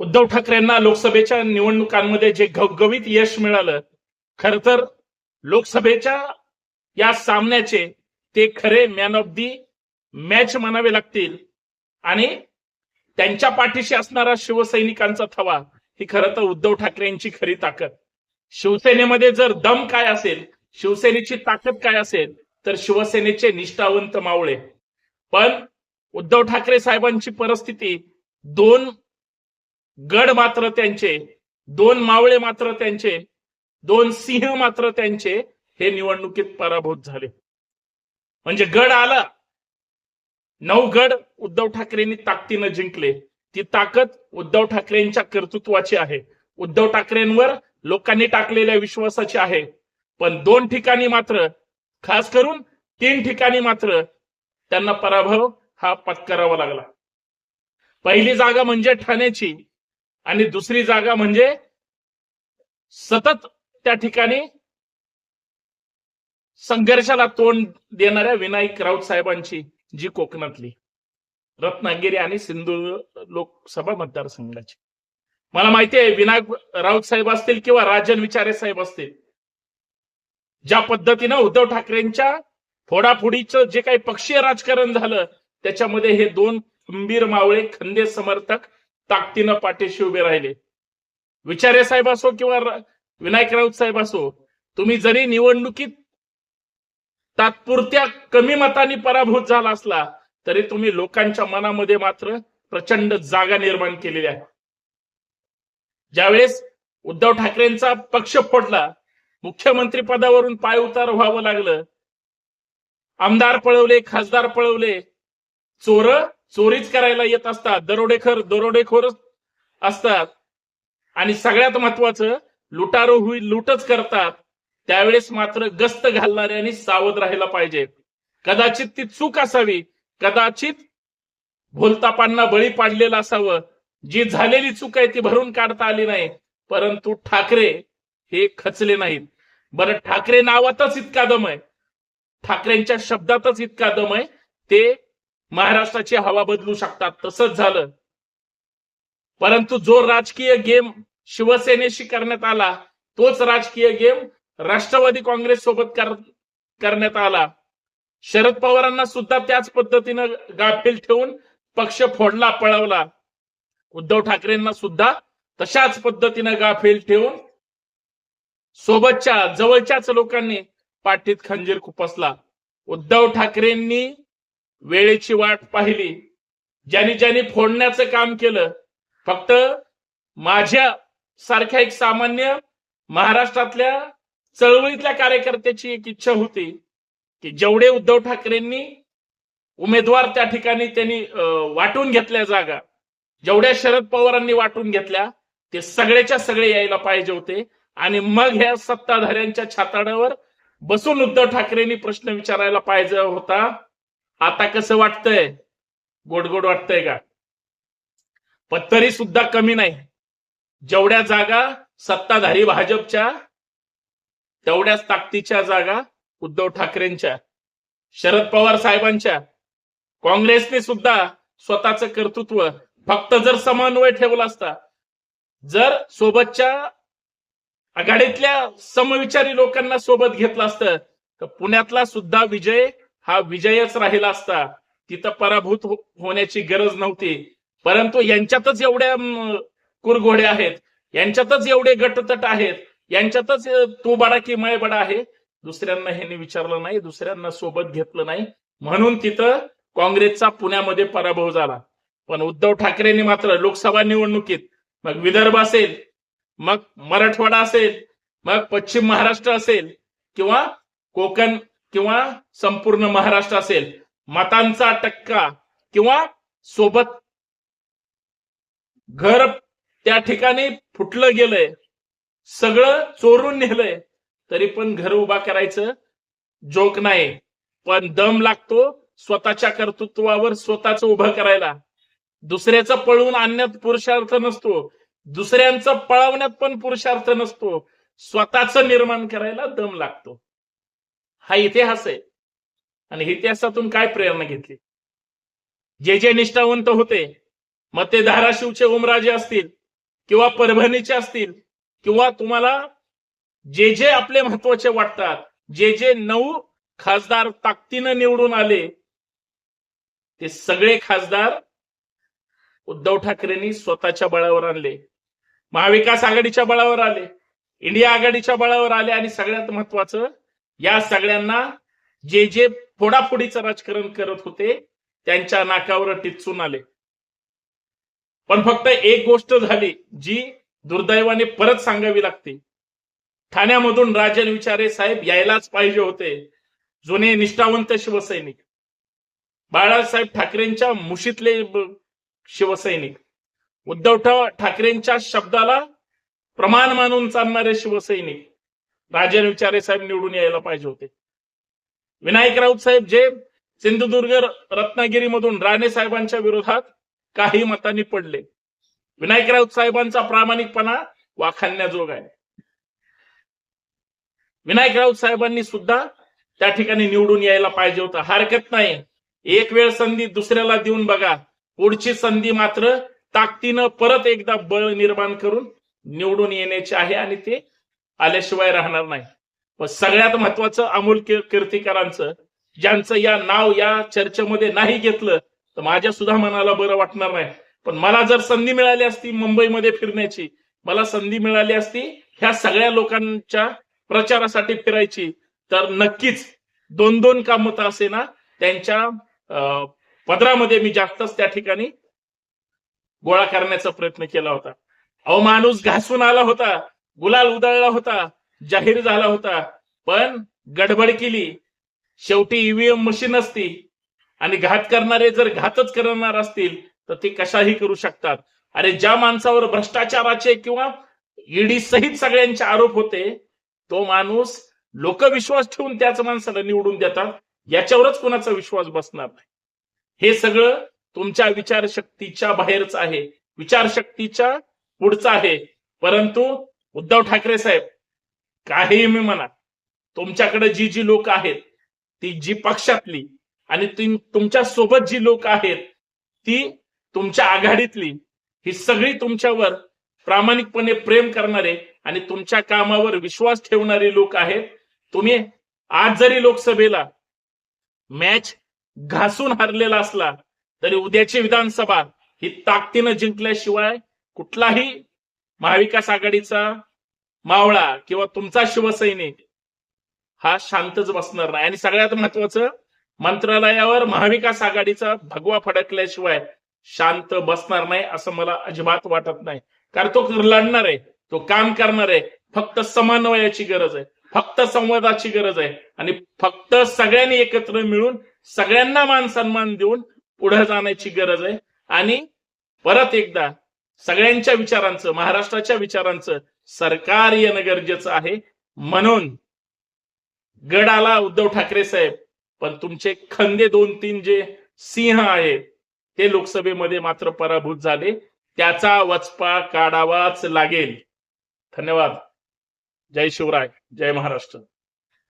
उद्धव ठाकरेंना लोकसभेच्या निवडणुकांमध्ये जे घवघवीत यश मिळालं खर तर लोकसभेच्या या सामन्याचे ते खरे मॅन ऑफ दी मॅच म्हणावे लागतील. आणि त्यांच्या पाठीशी असणारा शिवसैनिकांचा थवा ही खरं तर उद्धव ठाकरेंची खरी ताकद. शिवसेनेमध्ये जर दम काय असेल शिवसेनेची ताकद काय असेल तर शिवसेनेचे निष्ठावंत मावळे. पण उद्धव ठाकरे साहेबांची परिस्थिती दोन गड मात्र त्यांचे दोन मावळे मात्र त्यांचे दोन सिंह मात्र त्यांचे हे निवडणुकीत पराभूत झाले. म्हणजे गड आला. नऊ गड उद्धव ठाकरेंनी ताकदीनं जिंकले. ती ताकद उद्धव ठाकरेंच्या कर्तृत्वाची आहे. उद्धव ठाकरेंवर लोकांनी टाकलेल्या विश्वासाची आहे. पण दोन ठिकाणी मात्र खास करून तीन ठिकाणी मात्र त्यांना पराभव हा पत्करावा लागला. पहिली जागा म्हणजे ठाण्याची. आणि दुसरी जागा म्हणजे सतत त्या ठिकाणी संघर्षाला तोंड देणाऱ्या विनायक राऊत साहेबांची जी कोकणातली रत्नागिरी आणि सिंधुदुर्ग लोकसभा मतदारसंघाची. मला माहिती आहे विनायक राऊत साहेब असतील किंवा राजन विचारे साहेब असतील ज्या पद्धतीनं उद्धव ठाकरेंच्या फोडाफोडीचं जे काही पक्षीय राजकारण झालं त्याच्यामध्ये हे दोन खंबीर मावळे खंदे समर्थक ताकदीनं पाठीशी उभे राहिले. विचारे साहेब असो किंवा विनायक राऊत साहेब असो तुम्ही जरी निवडणुकीत तात्पुरत्या कमी मतांनी पराभूत झाला असला तरी तुम्ही लोकांच्या मनामध्ये मात्र प्रचंड जागा निर्माण केलेल्या आहे ज्यावेळेस उद्धव ठाकरेंचा पक्ष फोडला मुख्यमंत्री पदावरून पाय उतार व्हावं लागलं. आमदार पळवले खासदार पळवले चोर चोरीच करायला येत असतात दरोडेखोर दरोडेखोर असतात. आणि सगळ्यात महत्वाचं लुटारो होईल लूटच करतात. त्यावेळेस मात्र गस्त घालणाऱ्यांनी सावध राहायला पाहिजे. कदाचित ती चूक असावी कदाचित भोलतापांना बळी पाडलेलं असावं. जी झालेली चूक आहे ती भरून काढता आली नाही. परंतु ठाकरे हे खचले नाहीत. बरं ठाकरे नावातच इतका दम आहे. ठाकरेंच्या शब्दातच इतका दम आहे. ते महाराष्ट्राची हवा बदलू शकतात तसंच झालं. परंतु जो राजकीय गेम शिवसेनेशी करण्यात आला तोच राजकीय गेम राष्ट्रवादी काँग्रेस सोबत कर- करण्यात आला. शरद पवारांना सुद्धा त्याच पद्धतीनं गाफील ठेवून पक्ष फोडला पळवला. उद्धव ठाकरेंना सुद्धा तशाच पद्धतीनं गाफील ठेवून सोबतच्या जवळच्याच लोकांनी पाठीत खंजीर खुपसला. उद्धव ठाकरेंनी वेळेची वाट पाहिली. ज्यांनी ज्यांनी फोडण्याचं काम केलं फक्त माझ्या सारख्या एक सामान्य महाराष्ट्रातल्या चळवळीतल्या कार्यकर्त्याची एक इच्छा होती की जेवढे उद्धव ठाकरेंनी उमेदवार त्या ठिकाणी त्यांनी वाटून घेतल्या जागा जेवढ्या शरद पवारांनी वाटून घेतल्या ते सगळेच्या सगळे यायला पाहिजे होते. आणि मग ह्या सत्ताधाऱ्यांच्या छाताडावर बसून उद्धव ठाकरेंनी प्रश्न विचारायला पाहिजे होता. आता कसं वाटतंय? गोड गोड वाटतंय का? पण तरी सुद्धा कमी नाही. जेवढ्या जागा सत्ताधारी भाजपच्या तेवढ्याच ताकदीच्या जागा उद्धव ठाकरेंच्या शरद पवार साहेबांच्या. काँग्रेसने सुद्धा स्वतःचं कर्तृत्व फक्त जर समन्वय ठेवला असता जर सोबतच्या आघाडीतल्या समविचारी लोकांना सोबत घेतलं असतं तर पुण्यातला सुद्धा विजय हा विजयच राहिला असता तिथं पराभूत हो-, होण्याची गरज नव्हती. परंतु यांच्यातच एवढ्या कुरघोडे कुरघोड्या आहेत यांच्यातच एवढे गटतट आहेत यांच्यातच तू बडा की मय बडा आहे. दुसऱ्यांना ह्यांनी विचारलं नाही दुसऱ्यांना सोबत घेतलं नाही. म्हणून तिथं काँग्रेसचा पुण्यामध्ये पराभव झाला. पण उद्धव ठाकरेंनी मात्र लोकसभा निवडणुकीत मग विदर्भ असेल मग मराठवाडा असेल मग पश्चिम महाराष्ट्र असेल किंवा कोकण किंवा संपूर्ण महाराष्ट्र असेल मतांचा टक्का किंवा सोबत घर त्या ठिकाणी फुटलं गेलंय सगळं चोरून नेलंय तरी पण घर उभा करायचं जोक नाही. पण दम लागतो स्वतःच्या कर्तृत्वावर स्वतःच उभं करायला. दुसऱ्याचं पळवून आणण्यात पुरुषार्थ नसतो. दुसऱ्यांचं पळवण्यात पण पुरुषार्थ नसतो. स्वतःच निर्माण करायला दम लागतो. हा इतिहास आहे. आणि इतिहासातून काय प्रेरणा घेतली? जे जे निष्ठावंत होते मग ते धाराशिवचे ओमराजे असतील किंवा परभणीचे असतील किंवा तुम्हाला जे जे आपले महत्त्वाचे वाटतात जे जे नऊ खासदार ताकदीनं निवडून आले ते सगळे खासदार उद्धव ठाकरेंनी स्वतःच्या बळावर आणले. महाविकास आघाडीच्या बळावर आले इंडिया आघाडीच्या बळावर आले आणि सगळ्यात महत्वाचं या सगळ्यांना जे जे फोडाफोडीचं राजकारण करत होते त्यांच्या नाकावर टिचून आले. पण फक्त एक गोष्ट झाली जी दुर्दैवाने परत सांगावी लागते. ठाण्यामधून राजन विचारे साहेब यायलाच पाहिजे होते जुने निष्ठावंत शिवसैनिक. बाळासाहेब ठाकरेंच्या मुशीतले शिवसैनिक. उद्धव ठाकरेंच्या शब्दाला प्रमाण मानून चालणारे शिवसैनिक. राजन विचारे साहेब निवडून यायला पाहिजे होते. विनायक राऊत साहेब जे सिंधुदुर्ग रत्नागिरीमधून राणे साहेबांच्या विरोधात काही मतांनी पडले. विनायक राऊत साहेबांचा प्रामाणिकपणा वाखाणण्याजोग आहे. विनायक राऊत साहेबांनी सुद्धा त्या ठिकाणी निवडून यायला पाहिजे होतं. हरकत नाही. एक वेळ संधी दुसऱ्याला देऊन बघा. पुढची संधी मात्र ताकदीनं परत एकदा बळ निर्माण करून निवडून येण्याची आहे आणि ते आल्याशिवाय राहणार नाही. पण सगळ्यात महत्वाचं अमोल की- कीर्तीकरांचं ज्यांचं या नाव या चर्चेमध्ये नाही घेतलं तर माझ्या सुद्धा मनाला बरं वाटणार नाही. पण मला जर संधी मिळाली असती मुंबईमध्ये फिरण्याची मला संधी मिळाली असती ह्या सगळ्या लोकांच्या प्रचारासाठी फिरायची तर नक्कीच दोन दोन काम मतं असे ना त्यांच्या पदरामध्ये मी जास्तच त्या ठिकाणी गोळा करण्याचा प्रयत्न केला होता. अहो माणूस घासून आला होता. गुलाल उधळला होता जाहीर झाला होता पण गडबड केली. शेवटी ईव्हीएम मशीन असती आणि घात करणारे जर घातच करणार असतील तर ते कशाही करू शकतात. अरे ज्या माणसावर भ्रष्टाचाराचे किंवा ईडी सहित सगळ्यांचे आरोप होते तो माणूस लोक विश्वास ठेवून त्याच माणसाला निवडून देतात याच्यावरच कोणाचा विश्वास बसणार नाही. हे सगळं तुमच्या विचारशक्तीच्या बाहेरच आहे. विचारशक्तीच्या पुढचं आहे. परंतु उद्धव ठाकरे साहेब काहीही मी म्हणा तुमच्याकडे जी जी लोक आहेत ती जी पक्षातली आणि तुमच्यासोबत जी लोक आहेत ती तुमच्या आघाडीतली ही सगळी तुमच्यावर प्रामाणिकपणे प्रेम करणारे आणि तुमच्या कामावर विश्वास ठेवणारे लोक आहेत. तुम्ही आज जरी लोकसभेला मॅच घासून हरलेला असला तरी उद्याची विधानसभा ही ताकदीनं जिंकल्याशिवाय कुठलाही महाविकास आघाडीचा मावळा किंवा तुमचा शिवसैनिक हा शांतच बसणार नाही. आणि सगळ्यात महत्वाचं मंत्रालयावर महाविकास आघाडीचा भगवा फडकल्याशिवाय शांत बसणार नाही असं मला अजिबात वाटत नाही. कारण तो लढणार आहे तो काम करणार आहे फक्त समन्वयाची गरज आहे फक्त संवादाची गरज आहे. आणि फक्त सगळ्यांनी एकत्र मिळून सगळ्यांना मान सन्मान देऊन पुढे जाण्याची गरज आहे. आणि परत एकदा सगळ्यांच्या विचारांचं महाराष्ट्राच्या विचारांचं सरकार येणं गरजेचं आहे. म्हणून गड आला उद्धव ठाकरे साहेब पण तुमचे खंदे दोन तीन जे सिंह आहेत ते लोकसभेमध्ये मात्र पराभूत झाले. त्याचा वचपा काढावाच लागेल. धन्यवाद. जय शिवराय. जय महाराष्ट्र.